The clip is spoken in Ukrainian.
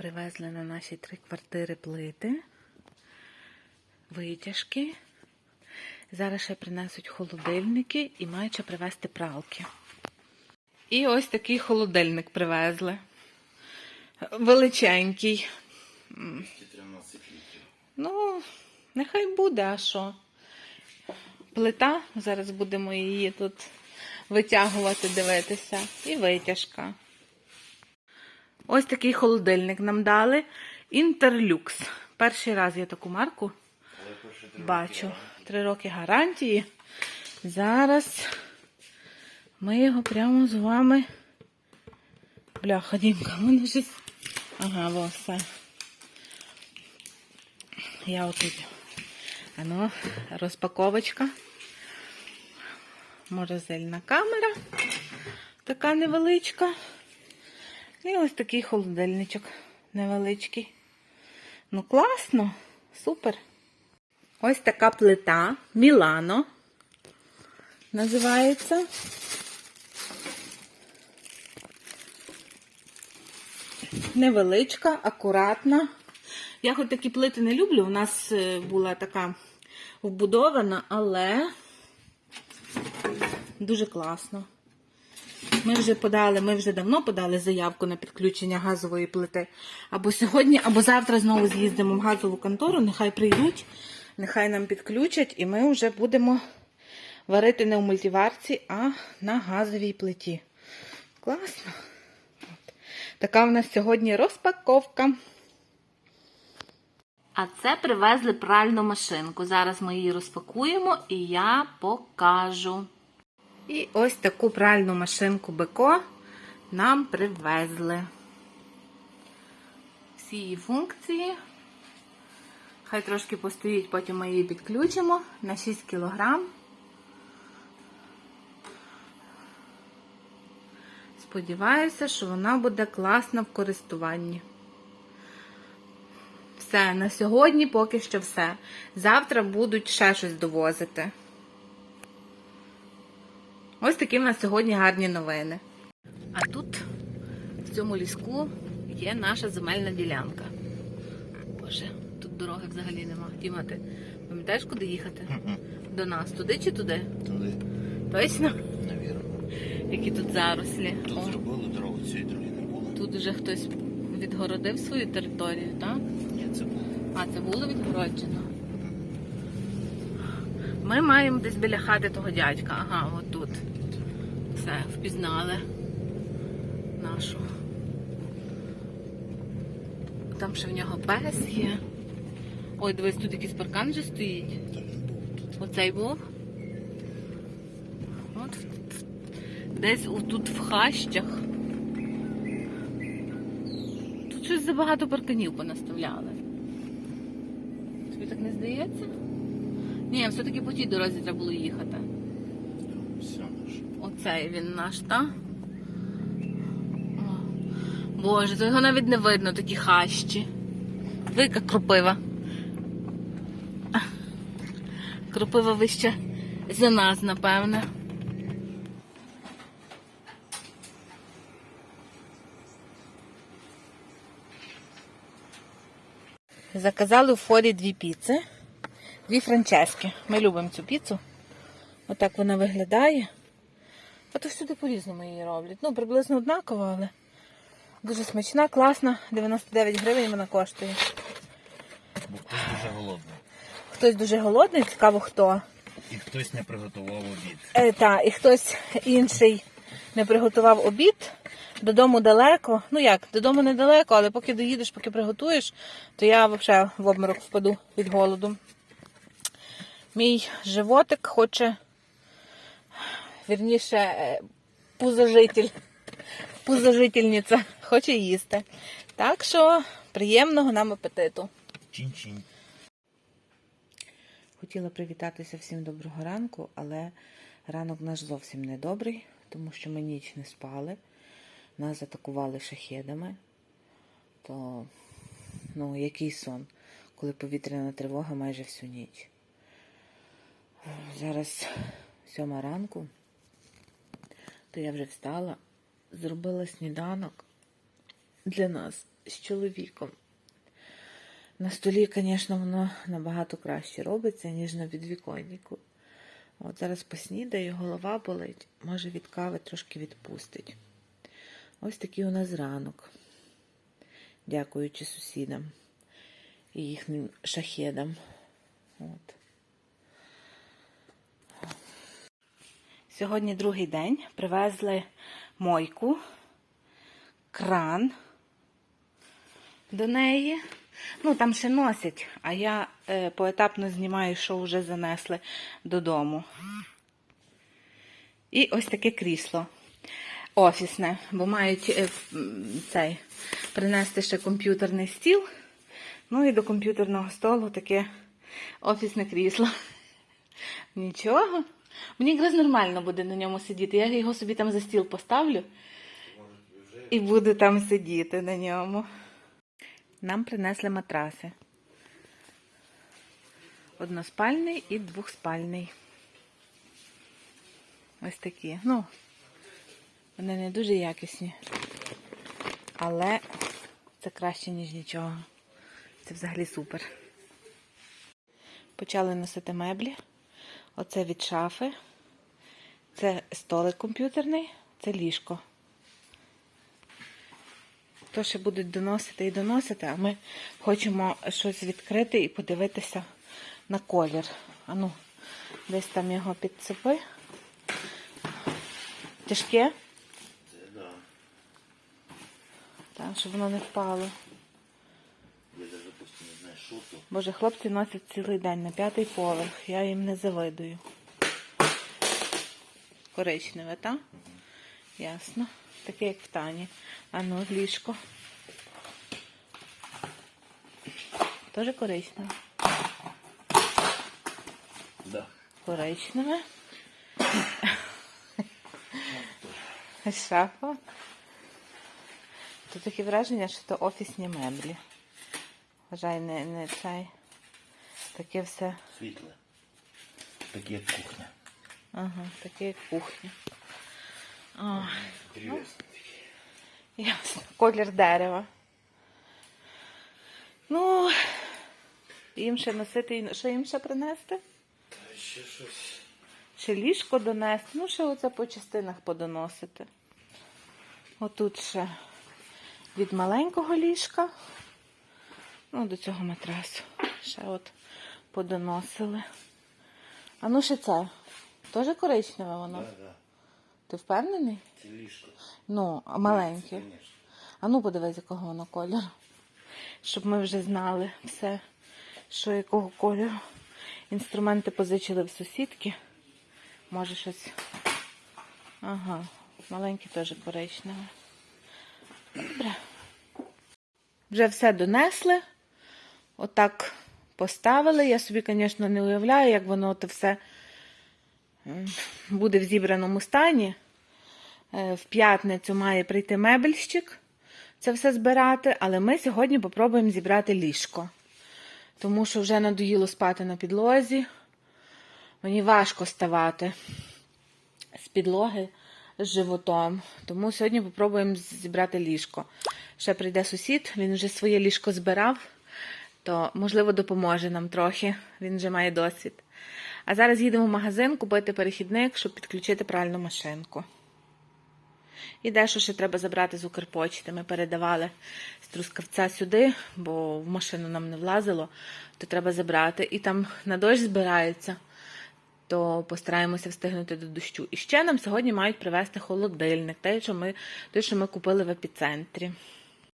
Привезли на наші три квартири плити, витяжки. Зараз ще принесуть холодильники і мають ще привезти пралки. І ось такий холодильник привезли. Величенький. 13 літрів. Ну, нехай буде, а що? Плита, зараз будемо її тут витягувати, дивитися. І витяжка. Ось такий холодильник нам дали. Інтерлюкс. Перший раз я таку марку бачу. Три роки гарантії. Зараз ми його прямо з вами. Бляха, Дімка, в мене щось. Ага, во, все. Я отут. Ано, розпаковочка. Морозильна камера. Така невеличка. І ось такий холодильничок невеличкий. Ну, класно, супер. Ось така плита Мілано називається. Невеличка, акуратна. Я хоч такі плити не люблю. У нас е, була така вбудована, але дуже класно. Ми вже подали, ми вже давно подали заявку на підключення газової плити. Або сьогодні, або завтра знову з'їздимо в газову контору, нехай прийдуть, нехай нам підключать, і ми вже будемо варити не в мультиварці, а на газовій плиті. Класно. Така в нас сьогодні розпаковка. А це привезли пральну машинку. Зараз ми її розпакуємо і я покажу. І ось таку пральну машинку Беко нам привезли. Всі її функції. Хай трошки постоїть, потім ми її підключимо на 6 кг. Сподіваюся, що вона буде класна в користуванні. Все, на сьогодні поки що все. Завтра будуть ще щось довозити. Ось такі в нас сьогодні гарні новини. А тут, в цьому ліску, є наша земельна ділянка. Боже, тут дороги взагалі нема. Діма, ти пам'ятаєш, куди їхати? До нас, туди чи туди? Туди, Точно? навірно. Які тут зарослі. Тут О, зробили дорогу, цієї дороги не було. тут вже хтось відгородив свою територію, так? Ні, це було. А, це було відгороджено. Ми маємо десь біля хати того дядька. Ага, отут. Все, впізнали нашу. Там ще в нього пес є. Ой, дивись, тут якийсь паркан вже стоїть. Оцей був. От десь тут в хащах. Тут щось забагато парканів понаставляли. Тобі так не здається? Ні, все-таки по тій дорозі треба було їхати. Оцей він наш, та? О, Боже, то його навіть не видно, такі хащі. Вика кропива. Кропива вище за нас, напевне. Заказали у форі дві піци, дві франчески. Ми любимо цю піцу. Отак вона виглядає. А то всюди по-різному її роблять. Ну, приблизно однаково, але дуже смачна, класна. 99 гривень вона коштує. Бо хтось дуже голодний. Хтось дуже голодний, цікаво хто. І хтось не приготував обід. Е, та, і хтось інший не приготував обід. Додому далеко. Ну як, додому недалеко, але поки доїдеш, поки приготуєш, то я взагалі в обморок впаду від голоду. Мій животик хоче, вірніше, е, пузожитель, пузожительниця хоче їсти. Так що приємного нам апетиту. Чин-чин. Хотіла привітатися всім доброго ранку, але ранок наш зовсім не добрий, тому що ми ніч не спали. Нас атакували шахедами. То, ну, який сон, коли повітряна тривога майже всю ніч. Зараз сьома ранку, то я вже встала, зробила сніданок для нас. з чоловіком. На столі, звісно, воно набагато краще робиться, ніж на підвіконнику. От зараз поснідаю, голова болить, може від кави трошки відпустить. Ось такий у нас ранок. Дякуючи сусідам і їхнім шахедам. От. Сьогодні другий день. Привезли мойку, кран до неї. Ну, там ще носять, а я е, поетапно знімаю, що вже занесли додому. І ось таке крісло офісне, бо мають е, цей, принести ще комп'ютерний стіл. Ну і до комп'ютерного столу таке офісне крісло. Нічого. Мені якраз нормально буде на ньому сидіти. Я його собі там за стіл поставлю і буду там сидіти на ньому. Нам принесли матраси. Односпальний і двохспальний. Ось такі. Ну, вони не дуже якісні. Але це краще, ніж нічого. Це взагалі супер. Почали носити меблі. Оце від шафи. Це столик комп'ютерний, це ліжко. То ще будуть доносити і доносити, а ми хочемо щось відкрити і подивитися на колір. Ану, десь там його підцепи. Тяжке? Да. Так, щоб воно не впало. Я даже допустим не знаю, що то. Боже, хлопці носять цілий день на п'ятий поверх. Я їм не завидую. Коричневе, так? Ясно. Таке, як в Тані. А ну, ліжко. Теж коричневе. Да. Коричневе. Шафа. Тут таке враження, що це офісні меблі. Вважай, не, не цей. Таке все. Світле. Таке як кухня. Ага, таке як кухня. Ой, Інтересно. ясно. Колір дерева. Ну, їм ще носити, що їм ще принести? Ще щось. Ще ліжко донести, ну ще оце по частинах подоносити. Отут ще від маленького ліжка, ну, до цього матрасу. Ще от подоносили. А ну ще це. Теж коричневе воно? Да, да. Ти впевнений? Це ліжко. Ну, а маленьке. Конечно. А ну подивись, якого воно кольору. Щоб ми вже знали все, що якого кольору. Інструменти позичили в сусідки. Може щось. Ага, маленьке теж коричневе. Добре. Вже все донесли. Отак поставили. Я собі, звісно, не уявляю, як воно то все буде в зібраному стані. Е, В п'ятницю має прийти мебельщик це все збирати, але ми сьогодні попробуємо зібрати ліжко. Тому що вже надоїло спати на підлозі. Мені важко ставати з підлоги з животом. Тому сьогодні попробуємо зібрати ліжко. Ще прийде сусід, він вже своє ліжко збирав, то, можливо, допоможе нам трохи. Він вже має досвід. А зараз їдемо в магазин купити перехідник, щоб підключити пральну машинку. І дещо ще треба забрати з Укрпочти. Ми передавали з Трускавця сюди, бо в машину нам не влазило, то треба забрати. І там на дощ збирається, то постараємося встигнути до дощу. І ще нам сьогодні мають привезти холодильник, той, що ми, той, що ми купили в епіцентрі.